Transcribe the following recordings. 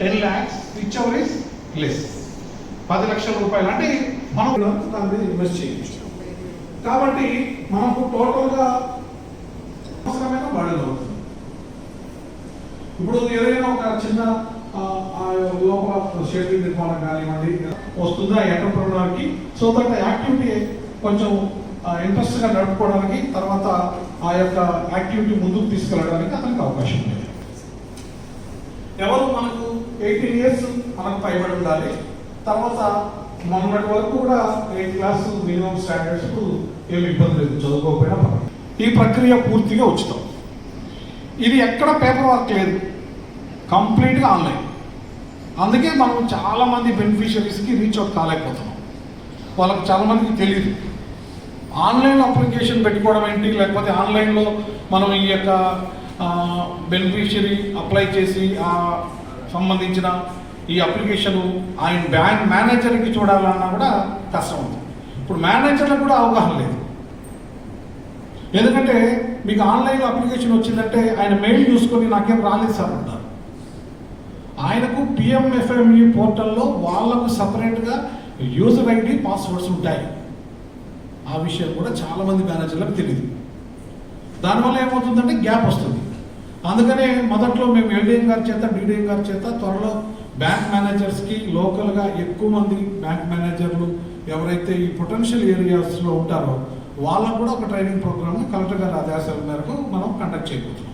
Ten lakhs whichever is less పది లక్షల రూపాయలు. అంటే మనం దాని మీద ఇన్వెస్ట్ చేయొచ్చు. కాబట్టి మనకు టోటల్గా అవసరమైన బడులు అవుతుంది. ఇప్పుడు ఏదైనా ఒక చిన్న లోపల షెడ్యూల్ నిర్మాణం కానివ్వండి వస్తుందా ఎంటర్ప్రినర్కి సో దట్ యాక్టివిటీ కొంచెం ఇంట్రెస్ట్గా నడుపుకోవడానికి తర్వాత ఆ యొక్క యాక్టివిటీ ముందుకు తీసుకెళ్ళడానికి అతనికి అవకాశం ఉంది. ఎవరు మనకు ఎయిటీన్ ఇయర్స్ మనకు పైబడి ఉండాలి. తర్వాత మొన్నటి వరకు కూడా ఎయిత్ క్లాస్ మినిమం స్టాండర్డ్స్ ఏమి ఇబ్బంది లేదు చదువుకోకపోయినా ఈ ప్రక్రియ పూర్తిగా ఉచితం. ఇది ఎక్కడ పేపర్ వర్క్ లేదు. కంప్లీట్గా ఆన్లైన్. అందుకే మనం చాలామంది బెనిఫిషరీస్కి రీచ్ అవుట్ కాలేకపోతున్నాం. వాళ్ళకి చాలామందికి తెలియదు ఆన్లైన్ అప్లికేషన్ పెట్టుకోవడం ఏంటి? లేకపోతే ఆన్లైన్లో మనం ఈ యొక్క బెనిఫిషరీ అప్లై చేసి ఆ సంబంధించిన ఈ అప్లికేషన్ ఆయన బ్యాంక్ మేనేజర్కి చూడాలన్నా కూడా కష్టం ఉంది. ఇప్పుడు మేనేజర్లకు కూడా అవగాహన లేదు. ఎందుకంటే మీకు ఆన్లైన్ అప్లికేషన్ వచ్చిందంటే ఆయన మెయిల్ చూసుకొని నాకేం రాలేదు సార్ అంటారు. ఆయనకు పిఎంఎఫ్ఎంఈ పోర్టల్లో వాళ్ళకు సపరేట్గా యూజర్ ఐడి పాస్వర్డ్స్ ఉంటాయి. ఆ విషయం కూడా చాలామంది మేనేజర్లకు తెలియదు దానివల్ల ఏమవుతుందంటే గ్యాప్ వస్తుంది. అందుకనే మొదట్లో మేము ఎల్డిఎం గారి చేత డిడిఎం గారి చేత త్వరలో బ్యాంక్ మేనేజర్స్కి లోకల్గా ఎక్కువ మంది బ్యాంక్ మేనేజర్లు ఎవరైతే ఈ పొటెన్షియల్ ఏరియాస్లో ఉంటారో వాళ్ళకు కూడా ఒక ట్రైనింగ్ ప్రోగ్రామ్ని కలెక్టర్ గారి ఆదేశాల మేరకు మనం కండక్ట్ చేయబోతున్నాం.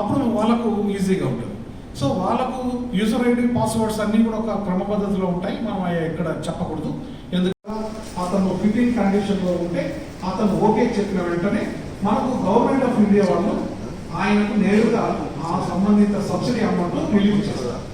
అప్పుడు వాళ్ళకు ఈజీగా ఉంటుంది. సో వాళ్ళకు యూజర్ ఐడి పాస్వర్డ్స్ అన్నీ కూడా ఒక క్రమ పద్ధతిలో ఉంటాయి. మనం ఇక్కడ చెప్పకూడదు. ఎందుకంటే అతను ఫిట్టింగ్ కండిషన్లో ఉంటే అతను ఓకే చెప్పిన వెంటనే మనకు గవర్నమెంట్ ఆఫ్ ఇండియా వాళ్ళు ఆయనకు నేరుగా ఆ సంబంధిత సబ్సిడీ అమౌంట్ రిలీవ్ చేస్తారు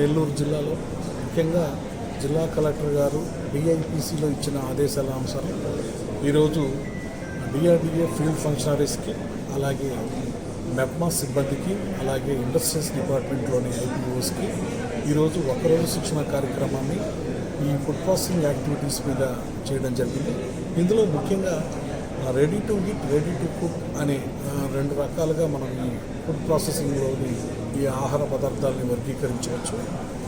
నెల్లూరు జిల్లాలో ముఖ్యంగా జిల్లా కలెక్టర్ గారు డిఐపిసిలో ఇచ్చిన ఆదేశాల అనుసారం ఈరోజు డిఆర్డిఏ ఫీల్డ్ ఫంక్షనరీస్కి అలాగే మెప్మా సిబ్బందికి అలాగే ఇండస్ట్రీస్ డిపార్ట్మెంట్లోని ఐపీఓస్కి ఈరోజు ఒకరోజు శిక్షణ కార్యక్రమాన్ని ఈ ఫుడ్ ప్రాసెసింగ్ యాక్టివిటీస్ మీద చేయడం జరిగింది. ఇందులో ముఖ్యంగా ready to get ready to cook అనే రెండు రకాలుగా మనం ఈ ఫుడ్ ప్రాసెసింగ్లోని ఈ ఆహార పదార్థాలని వర్గీకరించవచ్చు.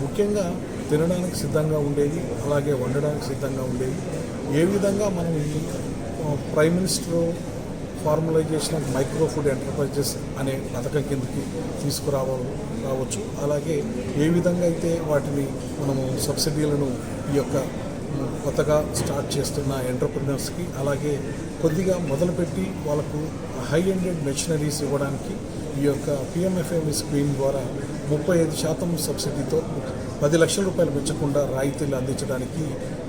ముఖ్యంగా తినడానికి సిద్ధంగా ఉండేవి అలాగే వండడానికి సిద్ధంగా ఉండేవి ఏ విధంగా మనం ఈ prime minister formalisation of micro food enterprises అనే పథకం కిందకి తీసుకురావ రావచ్చు అలాగే ఏ విధంగా అయితే వాటిని మనము సబ్సిడీలను ఈ యొక్క కొత్తగా స్టార్ట్ చేస్తున్న ఎంటర్ప్రినర్స్కి అలాగే కొద్దిగా మొదలుపెట్టి వాళ్ళకు హై ఎండెడ్ మెషినరీస్ ఇవ్వడానికి ఈ యొక్క పిఎంఎఫ్ఎంఈ స్కీమ్ ద్వారా ముప్పై ఐదు శాతం సబ్సిడీతో పది లక్షల రూపాయలు పెంచకుండా రాయితీలు అందించడానికి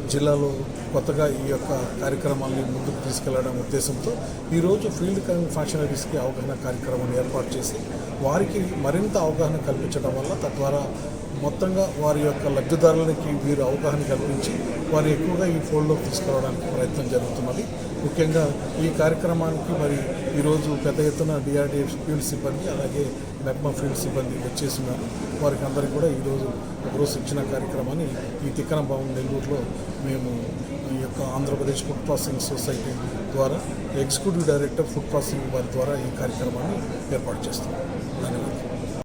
జిల్లాలో కొత్తగా ఈ యొక్క కార్యక్రమాన్ని ముందుకు తీసుకెళ్ళడం ఉద్దేశంతో ఈరోజు ఫీల్డ్ ఫంక్షనరీస్కి అవగాహన కార్యక్రమాన్ని ఏర్పాటు చేసి వారికి మరింత అవగాహన కల్పించడం వల్ల తద్వారా మొత్తంగా వారి యొక్క లబ్ధిదారులకి వీరు అవగాహన కల్పించి వారు ఎక్కువగా ఈ ఫోల్డ్లోకి తీసుకురావడానికి ప్రయత్నం జరుగుతున్నది. ముఖ్యంగా ఈ కార్యక్రమానికి మరి ఈరోజు పెద్ద ఎత్తున డిఆర్డీఏ ఫీల్డ్ సిబ్బంది అలాగే మెప్మా ఫీల్డ్ సిబ్బంది వచ్చేసినారు వారికి అందరికీ కూడా ఈరోజు ఒకరోజు శిక్షణ కార్యక్రమాన్ని ఈ తిక్కన భవన్ నెల్లూరులో మేము ఈ యొక్క ఆంధ్రప్రదేశ్ ఫుడ్ ప్రాసెసింగ్ సొసైటీ ద్వారా ఎగ్జిక్యూటివ్ డైరెక్టర్ ఫుడ్ ప్రాసెసింగ్ వారి ద్వారా ఈ కార్యక్రమాన్ని ఏర్పాటు చేస్తున్నాం. ధన్యవాదాలు.